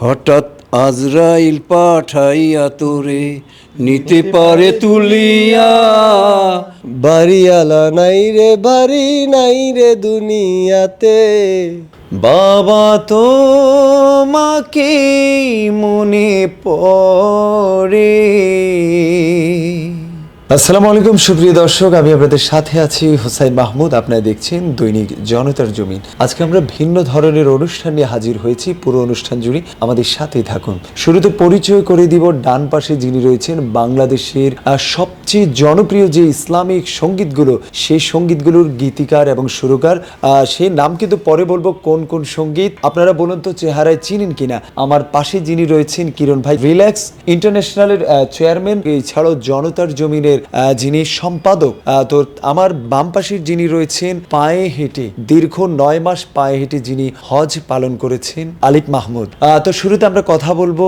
হঠাৎ আজরাইল পাঠাইয়া তোরে নিতে পারে তুলিয়া। বাড়িওয়ালা নাই রে, বাড়ি নাই রে দুনিয়াতে। বাবা তো মাকে মনে পড়ে। আসসালামু আলাইকুম, সুপ্রিয় দর্শক। আমি আপনাদের সাথে আছি হোসাইন মাহমুদ। আপনারা দেখছেন দৈনিক জনতার জমিন। আজকে আমরা ভিন্ন ধরনের অনুষ্ঠান নিয়ে হাজির হয়েছি। পুরো অনুষ্ঠান জুড়ে আমাদের সাথেই থাকুন। শুরুতে পরিচয় করে দিব। ডান পাশে যিনি রয়েছেন, বাংলাদেশের সবচেয়ে জনপ্রিয় যে ইসলামিক সঙ্গীতগুলো, সেই সঙ্গীতগুলোর গীতিকার এবং সুরকার সেই নাম কিন্তু পরে বলব কোন কোন সংগীত। আপনারা বলুন তো চেহারায় চিনেন কিনা? আমার পাশে যিনি রয়েছেন কিরণ ভাই, রিল্যাক্স ইন্টারন্যাশনালের চেয়ারম্যান। এছাড়াও জনতার জমিনের আহ, যিনি সম্পাদক তো আমার বাম পাশের যিনি রয়েছেন পায়ে হেঁটে দীর্ঘ নয় মাস পায়ে হেঁটে যিনি হজ পালন করেছেন আলিক মাহমুদ। তো শুরুতে আমরা কথা বলব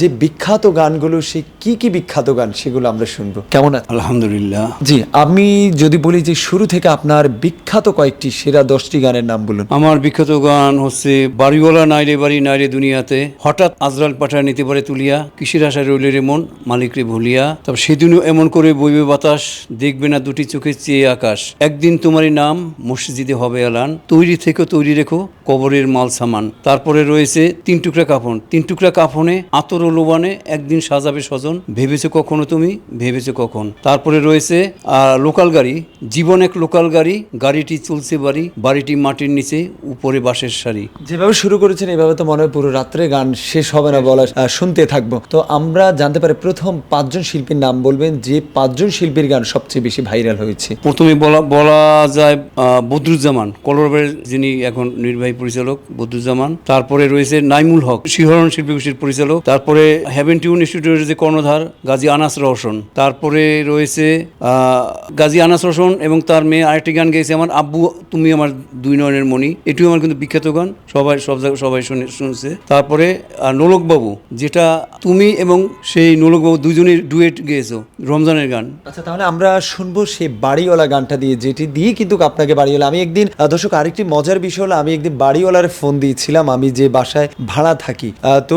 যে বিখ্যাত গানগুলো সে কি কি বিখ্যাত গান সেগুলো আমরা শুনব। কেমন আলহামদুলিল্লাহ। জি আমি যদি বলি যে শুরু থেকে আপনার বিখ্যাত কয়েকটি সেরা দশটি গানের নাম বলুন। আমার বিখ্যাত গান হচ্ছে বাড়িওয়ালা নাইরে বাড়ি নাইরে দুনিয়াতে। হঠাৎ আজরাল পাঠায় নিতে পারে তুলিয়া কিসের আশায় রইলে রে মন মালিকরে ভুলিয়া। তারপর সেদিনও এমন করে বইবে বাতাস, দেখবে না দুটি চোখে চেয়ে আকাশ। একদিন তোমারই নাম মসজিদে হবে এলান। তৈরি থেকে তৈরি রেখো কবরের মাল সামান। তারপরে রয়েছে তিন টুকরা কাফন। তিন টুকরা কাফনে আতর ও লোবানে একদিন সাজাবে স্বজন। ভেবেছো কখনো তুমি? ভেবেছো কখন? তারপরে রয়েছে লোকাল গাড়ি। জীবন এক লোকাল গাড়ি। গাড়িটি চলছে বাড়ি। বাড়িটি মাটির নিচে, উপরে বাঁশের সারি। যেভাবে শুরু করেছেন, এভাবে তো মনে হয় পুরো রাত্রে গান শেষ হবে না বলা শুনতে থাকব। তো আমরা জানতে পারি প্রথম পাঁচজন শিল্পীর নাম বলবেন। যে পাঁচজন শিল্পীর গান সবচেয়ে বেশি ভাইরাল হয়েছে। প্রথমে বলা বলা যায় বদরুজ্জামান কলরবের যিনি এখন নির্বাহী পরিচালক বদরুজ্জামান। তারপরে রয়েছে নাইমুল হক শিহরণ শিল্পী গোষ্ঠীর পরিচালক। তারপরে হ্যাভেন টিউন ইনস্টিটিউটের যে কর্ণধার গাজী আনাস রওশন তারপরে রয়েছে গাজী আনাস রওশন এবং তার মেয়ে আরেকটি গান গেয়েছে আমার আব্বু তুমি আমার দুই নয়নের মণি। এটিও আমার কিন্তু বিখ্যাত গান সবাই সব জায়গায় সবাই শুনে শুনছে। তারপরে আহ, নোলক যেটা তুমি এবং সেই নোলকবাবু দুজনের ডুয়েট গেয়েছো রমজানের গান। আচ্ছা তাহলে আমরা শুনব সেই বাড়িওয়ালা গানটা দিয়ে, যেটি দিয়ে কিন্তু আপনাকে বাড়িওয়ালা। আমি একদিন দর্শক, আরেকটি মজার বিষয় হলো, আমি একদিন বাড়িওয়ালার ফোন দিয়েছিলাম, আমি যে বাসায় ভাড়া থাকি। তো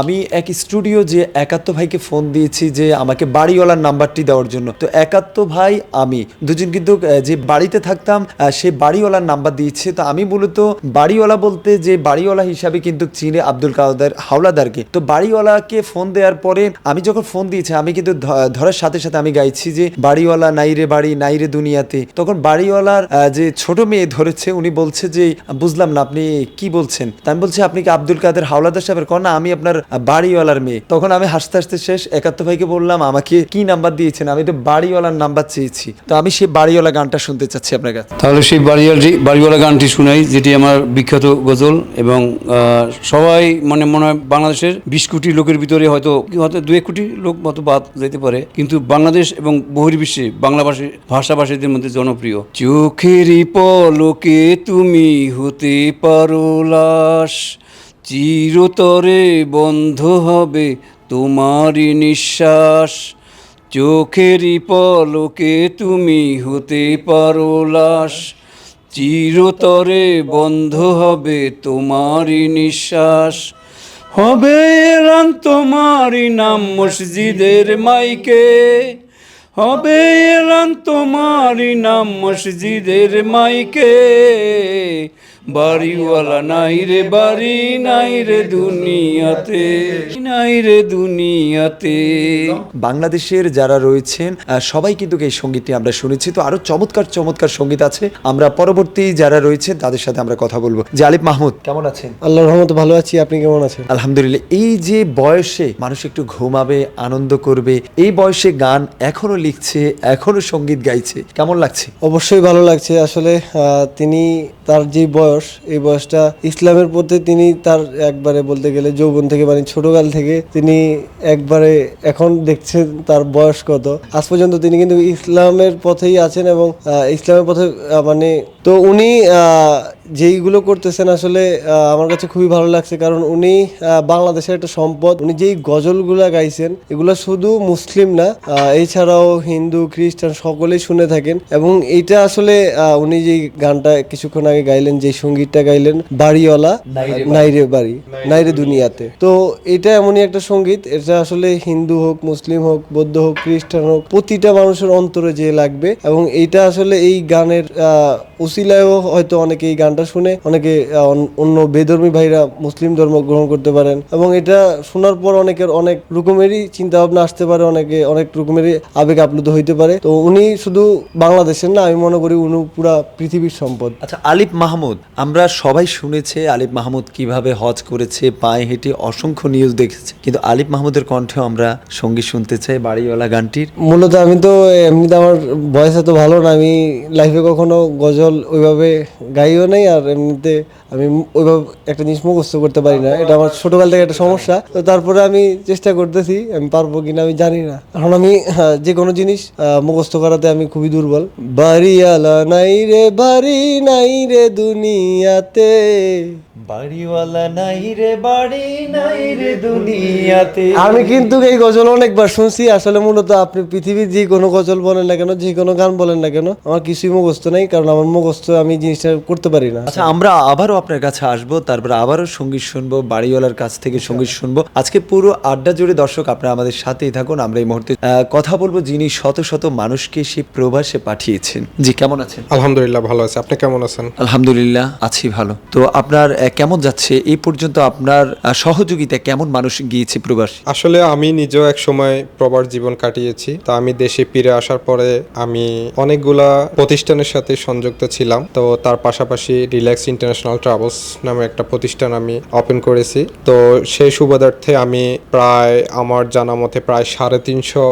আমি এক স্টুডিও যে একাত্ম ভাইকে ফোন দিয়েছি যে আমাকে বাড়িওয়ালার নাম্বারটি দেওয়ার জন্য। তো একাত্ম ভাই, আমি। দুজন কিন্তু যে বাড়িতে থাকতাম সে বাড়িওয়ালার নাম্বার দিয়েছে। তো আমি মূলত বাড়িওয়ালা বলতে যে বাড়িওয়ালা হিসাবে কিন্তু চিনে আব্দুল কাদের হাওলাদারকে। তো বাড়িওয়ালাকে ফোন দেওয়ার পরে, আমি যখন ফোন দিয়েছি, আমি কিন্তু ধরার সাথে সাথে আমি গাইছি যে, বাড়িওয়ালা নাইরে বাড়ি নাইরে দুনিয়াতে। তখন বাড়িওয়ালার যে ছোট মেয়ে ধরেছে, উনি বলছে যে, বুঝলাম না, আপনি কি বলছেন? আমি বলছি, আপনি কি আব্দুল কাদের হাওলাদার সাহেবের কন না আমি আপনার বাড়িওয়ালার মেয়ে। তখন আমি হাসতে হাসতে শেষ একাত্ত ভাইকে বললাম, আমাকে কি নাম্বার দিয়েছেন? আমি তো বাড়িওয়ালার নাম্বার চেয়েছি। তো আমি সেই বাড়িওয়ালা গানটা শুনতে চাচ্ছি আপনার কাছে। তাহলে সেই বাড়িওয়ালি বাড়িওয়ালা গানটি শুনাই, যেটি আমার বিখ্যাত গজল এবং সবাই মানে মনে হয় বাংলাদেশের বিশ কোটি লোকের ভিতরে হয়তো হয়তো দু এক কোটি লোক মতো বাদ যেতে পারে। কিন্তু বাংলাদেশ এবং বহির্বিশ্বে বাংলা ভাষী ভাষাভাষীদের মধ্যে জনপ্রিয়। চোখেরই পলকে তুমি হতে পারো লাশ, চিরতরে বন্ধ হবে তোমারই নিঃশ্বাস। চোখেরই পলকে তুমি হতে পারো লাশ, চিরতরে বন্ধ হবে তোমারই নিঃশ্বাস। হবে এলান তোমারই নাম মসজিদের মাইকে হবে এলান তোমারই নাম মসজিদের মাইকে। বাড়িওয়ালা নাই রে বাড়ি নাই রে দুনিয়াতে নাই রে দুনিয়াতে। বাংলাদেশের যারা রয়েছেন সবাই কিন্তু এই সঙ্গীতটি আমরা শুনেছি। তো আরও চমৎকার চমৎকার সংগীত আছে। আমরা পরবর্তী যারা রয়েছেন তাদের সাথে আমরা কথা বলব। যে আলিফ মাহমুদ কেমন আছেন? আল্লাহর রহমতে ভালো আছি। আপনি কেমন আছেন? আলহামদুলিল্লাহ এই যে বয়সে মানুষ একটু ঘুমাবে আনন্দ করবে এই বয়সে গান এখনও লিখছে এখনও সংগীত গাইছে কেমন লাগছে? অবশ্যই ভালো লাগছে। আসলে আহ, তিনি তার যে বয়স এই বয়সটা ইসলামের প্রতি তিনি তার একবারে বলতে গেলে যৌবন থেকে মানে ছোটকাল থেকে তিনি একবারে এখন দেখছেন তার বয়স কত। আজ পর্যন্ত তিনি কিন্তু ইসলামের পথেই আছেন এবং ইসলামের পথে মানে তো উনি যেইগুলো করতেছেন আসলে আমার কাছে খুবই ভালো লাগছে। কারণ উনি বাংলাদেশের একটা সম্পদ। উনি যেই গজলগুলা গাইছেন এগুলো শুধু মুসলিম না এছাড়াও হিন্দু খ্রিস্টান সকলেই শুনে থাকেন। এবং এটা আসলে উনি যেই গানটা কিছুক্ষণ আগে গাইলেন যে সঙ্গীতটা গাইলেন বাড়িওয়ালা নাইরে বাড়ি। নাইরে দুনিয়াতে। তো এটা এমনই একটা সংগীত এটা আসলে হিন্দু হোক মুসলিম হোক বৌদ্ধ হোক খ্রিস্টান হোক প্রতিটা মানুষের অন্তরে যে লাগবে। এবং এইটা আসলে এই গানের আহ, উসিলায়ও হয়তো অনেকে এই গানটা শুনে অনেকে অন- অন্য বেধর্মী ভাইরা মুসলিম ধর্ম গ্রহণ করতে পারেন। এবং এটা শোনার পর অনেকের অনেক রকমেরই চিন্তা ভাবনা আসতে পারে অনেকে অনেক রকমেরই আবেগ আপ্লুত হইতে পারে। তো উনি শুধু বাংলাদেশের না আমি মনে করি উনি পুরা পৃথিবীর সম্পদ। আচ্ছা আলিফ মাহমুদ আমরা সবাই শুনেছে আলিফ মাহমুদ কীভাবে হজ করেছে পায়ে হেঁটে অসংখ্য নিউজ দেখেছে। কিন্তু আলিফ মাহমুদের কণ্ঠে আমরা সংগীত শুনতে চাই বাড়িওয়ালা গানটির। মূলত আমি তো এমনিতে আমার বয়স এত ভালো না আমি লাইফে কখনো গজল ওইভাবে গাইও নাই আর এমনিতে আমি ওইভাবে একটা জিনিস মুখস্থ করতে পারি না। এটা আমার ছোটকাল থেকে একটা সমস্যা। তো তারপরে আমি চেষ্টা করতেছি আমি পারব কিনা আমি জানি না। এখন আমি আহ, যে কোনো জিনিস মুখস্থ করাতে আমি খুবই দুর্বল। বাড়ি আলা নাই রে বাড়ি নাই রে দুনিয়াতে। বাড়িওয়ালা নাই রে বাড়ি নাই রে দুনিয়াতে। আমি কিন্তু এই গজল অনেকবার শুনছি আসলে মূলত আপনি পৃথিবীর যে কোনো গজল বলেন না কেন যে কোনো গান বলেন না কেন আমার কিছুই মুখস্থ নেই কারণ আমার মুখস্থ আমি জিনিসটা করতে পারি না। আচ্ছা আমরা আবারও আপনার কাছে আসব তারপর আবারও সংগীত শুনব বাড়িওয়ালার কাছ থেকে সংগীত শুনব। আজকে পুরো আড্ডা জুড়ে দর্শক আপনারা আমাদের সাথেই থাকুন আমরা এই মুহূর্তে আহ, কথা বলব যিনি শত শত মানুষকে সে প্রবাসে পাঠিয়েছেন। জি কেমন আছেন? আলহামদুলিল্লাহ ভালো আছে। আপনি কেমন আছেন? আলহামদুলিল্লাহ আছি ভালো। তো আপনার কেমন যাচ্ছে? এই পর্যন্ত আপনার সহযোগিতা কেমন মানুষ গিয়েছে প্রবাস? আসলে আমি নিজেও এক সময় প্রবার জীবন কাটিয়েছি। তা আমি দেশে ফিরে আসার পরে আমি অনেকগুলা প্রতিষ্ঠানের সাথে সংযুক্ত ছিলাম। তো তার পাশাপাশি রিল্যাক্স ইন্টারন্যাশনাল ট্রাভেলস নামে একটা প্রতিষ্ঠান আমি ওপেন করেছি। তো সেই সুবাদার্থে আমি প্রায়, আমার জানা মতে প্রায় সাড়ে তিনশো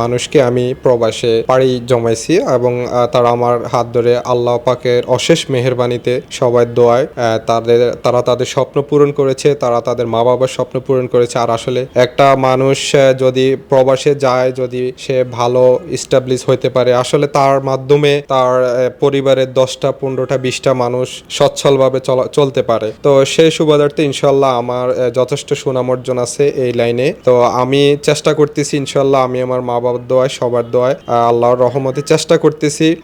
মানুষকে আমি প্রবাসে পাড়ি জমাইছি এবং তারা আমার হাত ধরে আল্লাহ পাকের অশেষ মেহেরবানিতে সবাই দোয়ায় তাদের তারা তাদের স্বপ্ন পূরণ করেছে, তারা তাদের মা বাবার স্বপ্ন পূরণ করেছে। আর আসলে একটা মানুষ যদি প্রবাসে যায়, যদি সে ভালো ইস্টাবলিশ হতে পারে, আসলে তার মাধ্যমে তার পরিবারের দশটা, পনেরোটা, বিশটা মানুষ সচ্ছলভাবে চলা- চলতে পারে। তো সেই সুবাদার্থে ইনশাল্লাহ আমার যথেষ্ট সুনাম অর্জন আছে এই লাইনে। তো আমি চেষ্টা করতেছি ইনশাল্লাহ আমি আমার মা বাবার দোয়ায়, সবার দোয়ায় আল্লাহর রহমতে চেষ্টা করতেছি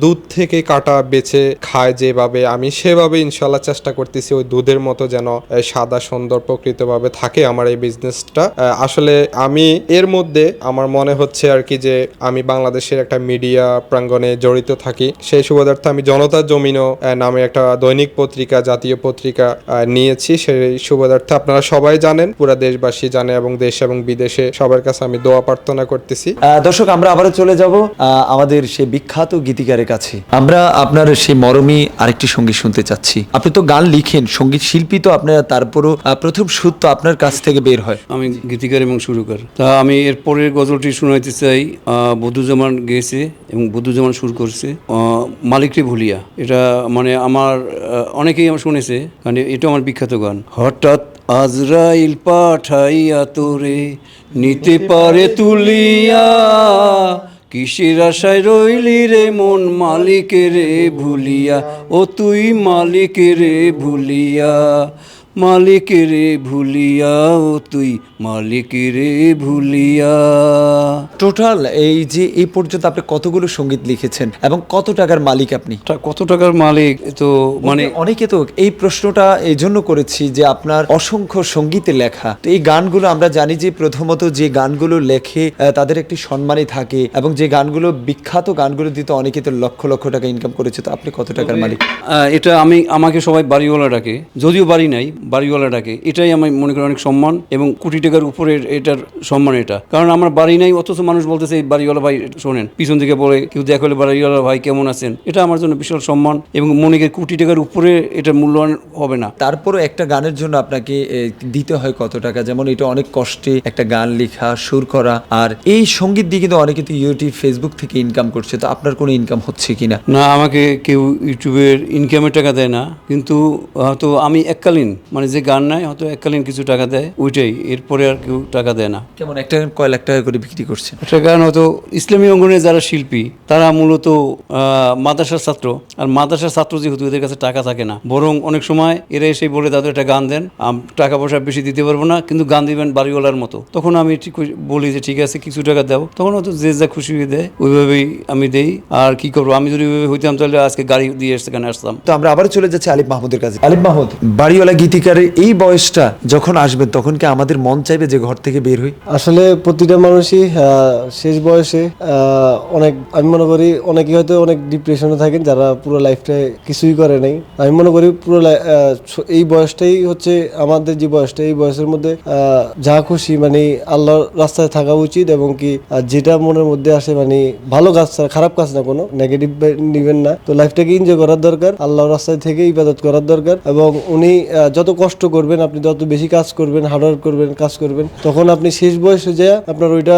দুধ থেকে কাটা বেছে খায় যেভাবে, আমি সেভাবে ইনশাল্লাহ চেষ্টা করতেছি। ওই দুধের মতো যেন সাদা সুন্দর প্রকৃতভাবে থাকে আমার এই বিজনেসটা আসলে আমি এর মধ্যে আমার মনে হচ্ছে আর কি যে, আমি বাংলাদেশের একটা মিডিয়া প্রাঙ্গণে জড়িত থাকি। সেই সুবাদার্থে আমি জনতা জমিনও নামে একটা দৈনিক পত্রিকা, জাতীয় পত্রিকা নিয়েছি। সেই সুবাদার্থে আপনারা সবাই জানেন, পুরা দেশবাসী জানে এবং দেশ এবং বিদেশে সবার কাছে আমি দোয়া প্রার্থনা করতেছি। দর্শক, আমরা আবারও চলে যাব আমাদের সেই বিখ্যাত গীতিকারের কাছে। আমরা আপনার সেই মরমী আরেকটি সংগীত শুনতে চাচ্ছি। আপনি তো গান লিখেন সংগীত শিল্পী তো আপনার তারপরও প্রথম সুর তো আপনার কাছ থেকে বের হয়। আমি গীতিকার এবং সুরকার। তা আমি এর পরের গজলটি শোনাইতে চাই আহ, বদুজ্জামান গেয়েছে এবং বদুজ্জামান সুর করছে মালিকরে ভুলিয়া। এটা মানে আমার অনেকেই আমার শুনেছে কারণ এটা আমার বিখ্যাত গান। হঠাৎ আজরাইল পাঠাইয়া তোরে নিতে পারে তুলিয়া কিসের আশায় রইলি রে মন মালিকের ভুলিয়া? ও তুই মালিকের ভুলিয়া। মালিকের ভুলিয়া ও তুই মালিকের ভুলিয়া। টোটাল এই যে এই পর্যন্ত আপনি কতগুলো সংগীত লিখেছেন এবং কত টাকার মালিক আপনি? কত টাকার মালিক? তো মানে অনেকে তো এই প্রশ্নটা এই জন্য করেছি যে আপনার অসংখ্য সঙ্গীতে লেখা। তো এই গানগুলো আমরা জানি যে প্রথমত যে গানগুলো লেখে তাদের একটি সম্মানই থাকে এবং যে গানগুলো বিখ্যাত গানগুলো দিতে অনেকে তো লক্ষ লক্ষ টাকা ইনকাম করেছে। তো আপনি কত টাকার মালিক? এটা আমি আমাকে সবাই বাড়িওয়ালা ডাকে যদিও বাড়ি নাই বাড়িওয়ালা ডাকে এটাই আমি মনে করি অনেক সম্মান এবং কোটি টাকার উপরে এটার সম্মান এটা। কারণ আমার বাড়ি নাই অথচ মানুষ বলতেছে এই বাড়িওয়ালা ভাই শোনেন। পিছন থেকে বলে কেউ দেখলে বাড়িওয়ালা ভাই কেমন আছেন? এটা আমার জন্য বিশাল সম্মান এবং মনে করি কোটি টাকার উপরে এটার মূল্যায়ন হবে না। তারপরও একটা গানের জন্য আপনাকে দিতে হয় কত টাকা? যেমন এটা অনেক কষ্টে একটা গান লেখা সুর করা আর এই সংগীত দিয়ে কিন্তু অনেকে তো ইউটিউব ফেসবুক থেকে ইনকাম করছে। তো আপনার কোনো ইনকাম হচ্ছে কিনা না? আমাকে কেউ ইউটিউবের ইনকামের টাকা দেয় না। কিন্তু হয়তো আমি এককালীন মানে যে গান নেয় হয়তো এককালীন কিছু টাকা দেয় ওইটাই। এরপরে আর কেউ টাকা দেয় না। কেমন? একটা গান কয় লাখ টাকা করে বিক্রি করছেন? একটা গান হয়তো ইসলামী অঙ্গনের যারা শিল্পী তারা মূলত মাদ্রাসার ছাত্র। আর মাদ্রাসার ছাত্র যেহেতু এদের কাছে টাকা থাকে না। বরং অনেক সময় এরা এসে বলে তাদের একটা গান দেন। টাকা পয়সা বেশি দিতে পারব না কিন্তু গান দিবেন বাড়িওয়ালার মতো। তখন আমি ঠিক বলি যে ঠিক আছে কিছু টাকা দাও। তখন হয়তো যে যা খুশি হয়ে দেয় ওইভাবেই আমি দেই। আর কি করব? আমি যদি ওইভাবে হইতাম তাহলে আজকে গাড়ি দিয়ে সেখানে আসতাম। তো আমরা আবার চলে যাচ্ছি আলিফ মাহমুদের কাছে। আলিফ মাহমুদ বাড়িওয়ালা গীতিকারের এই বয়সটা যখন আসবে তখন কি আমাদের মন চাইবে যে ঘর থেকে বের হই? আসলে প্রতিটা মানুষই শেষ বয়সে অনেক আমি মনে করি অনেকে হয়তো অনেক ডিপ্রেশনে থাকেন যারা পুরো লাইফটায় কিছুই করে নাই। আমি মনে করি পুরো এই বয়সটাই হচ্ছে আমাদের যে বয়সটা এই বয়সের মধ্যে যা খুশি মানে আল্লাহর রাস্তায় থাকা উচিত এবং কি যেটা মনের মধ্যে আসে মানে ভালো কাজ ছাড়া খারাপ কাজ না কোনো নেগেটিভ নিবেন না। তো লাইফটাকে এনজয় করার দরকার আল্লাহর রাস্তায় থেকে ইবাদত করার দরকার এবং উনি আহ, যত কষ্ট করবেন, আপনি যত বেশি কাজ করবেন হার্ডওয়ার্ক করবেন, কাজ করবেন, তখন আপনি শেষ বয়সে যা আপনার ওইটা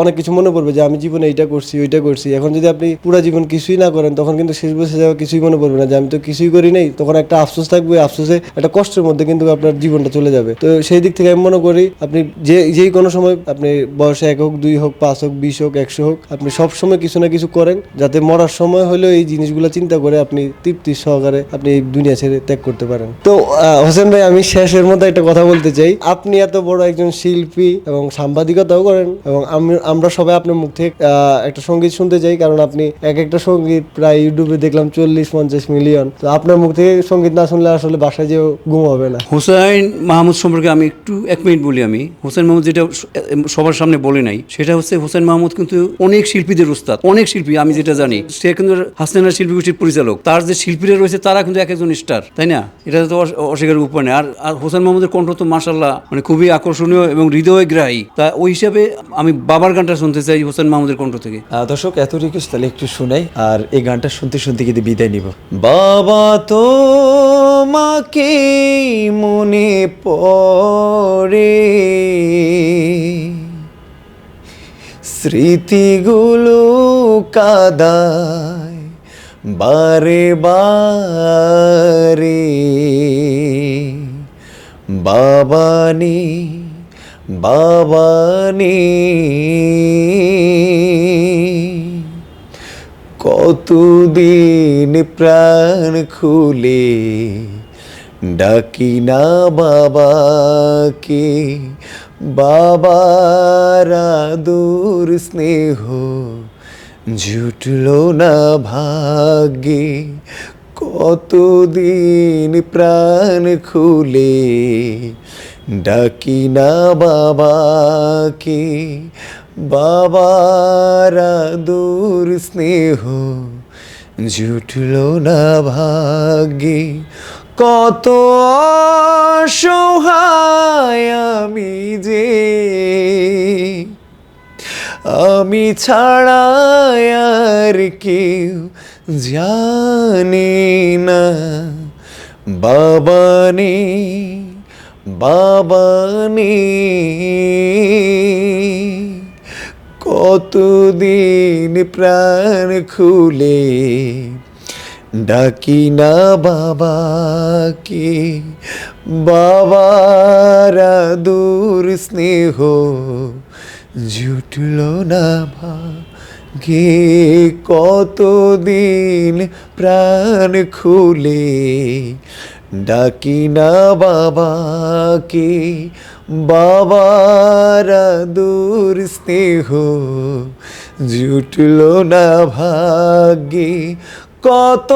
অনেক কিছু মনে পড়বে যে, আমি জীবনে এইটা করছি, ওইটা করছি। এখন যদি আপনি পুরো জীবন কিছুই না করেন, তখন কিন্তু শেষ বয়সে যাওয়া কিছুই মনে পড়বে না যে, আমি তো কিছুই করি নাই। তখন একটা আফসোস থাকবে আফসোসে একটা কষ্টের মধ্যে কিন্তু আপনার জীবনটা চলে যাবে। তো সেই দিক থেকে আমি মনে করি, আপনি যে, যেই কোনো সময় আপনি বয়সে এক হোক, দুই হোক, পাঁচ হোক, বিশ হোক, একশো হোক, আপনি সব সময় কিছু না কিছু করেন যাতে মরার সময় হলেও এই জিনিসগুলো চিন্তা করে আপনি তৃপ্তি সহকারে আপনি এই দুনিয়া ছেড়ে ত্যাগ করতে পারেন। তো হোসেন ভাই, আমি শেষের মধ্যে একটা কথা বলতে চাই। আপনি এত বড় একজন শিল্পী এবং সাংবাদিকতাও করেন এবং আমরা সবাই আপনার মুখ থেকে একটা সংগীত শুনতে চাই, কারণ আপনি এক একটা সংগীত প্রায় ইউটিউবে দেখলাম চল্লিশ পঞ্চাশ মিলিয়ন। তো আপনার মুখ থেকে সংগীত না শুনলে আসলে বাসায় যেও ঘুম হবে না। হুসাইন মাহমুদ সম্পর্কে আমি একটু, এক মিনিট বলি আমি। হুসাইন মাহমুদ যেটা সবার সামনে বলে নাই, সেটা হচ্ছে হুসাইন মাহমুদ কিন্তু অনেক শিল্পীদের উস্তাদ, অনেক শিল্পী, আমি যেটা জানি। সে কিন্তু হাসনানা শিল্পী গোষ্ঠীর পরিচালক। তার যে শিল্পীরা রয়েছে, তারা কিন্তু এক একজন স্টার, তাই না? এটা তো অস- অস্বীকারের উপায় নেই আর আর হোসেন মাহমুদের কণ্ঠ তো মাসাল্লাহ মানে খুবই আকর্ষণীয় এবং হৃদয়গ্রাহী। তা ওই হিসাবে আমি বাবার গানটা শুনতে চাই হোসেন মাহমুদের কণ্ঠ থেকে। দর্শক, এত রিকোয়েস্ট তাহলে একটু শোনাই, আর এই গানটা শুনতে শুনতে কিন্তু বিদায় নিব। বাবা তো মাকে মনে পড়ে, স্মৃতিগুলো কাদায় বারে বারে। বাবানি বাবানি। কতদিন প্রাণ খুলে ডাকি না বাবাকে। বাবার আদর স্নেহ জুটলো না ভাগ্যে কতদিন প্রাণ খুলে ডাকি না বাবাকে? বাবার আদর স্নেহ জুটলো না ভাগ্যে কত অসহায় আমি যে। আমি ছাড়া আর কেউ জানে না বাবানে বাবানে কতদিন প্রাণ খুলে ডাকি না বাবাকে। বাবারা দূর স্নেহ জুটল না ভাগে কতদিন প্রাণ খুলে ডাকি না বাবাকে, বাবার দূর স্নেহ জুটল না ভাগ্যে। কত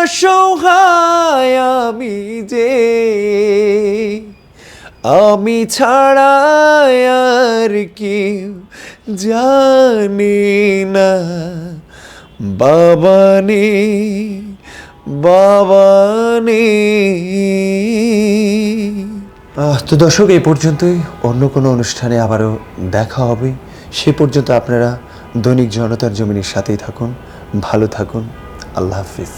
অসহায় আমি যে আমি ছাড়া আর কেউ জানে না। বাবানে বাবানে তো দর্শক, এই পর্যন্তই। অন্য কোনো অনুষ্ঠানে আবারও দেখা হবে। সে পর্যন্ত আপনারা দৈনিক জনতার জমিনের সাথেই থাকুন, ভালো থাকুন। আল্লাহ হাফিজ।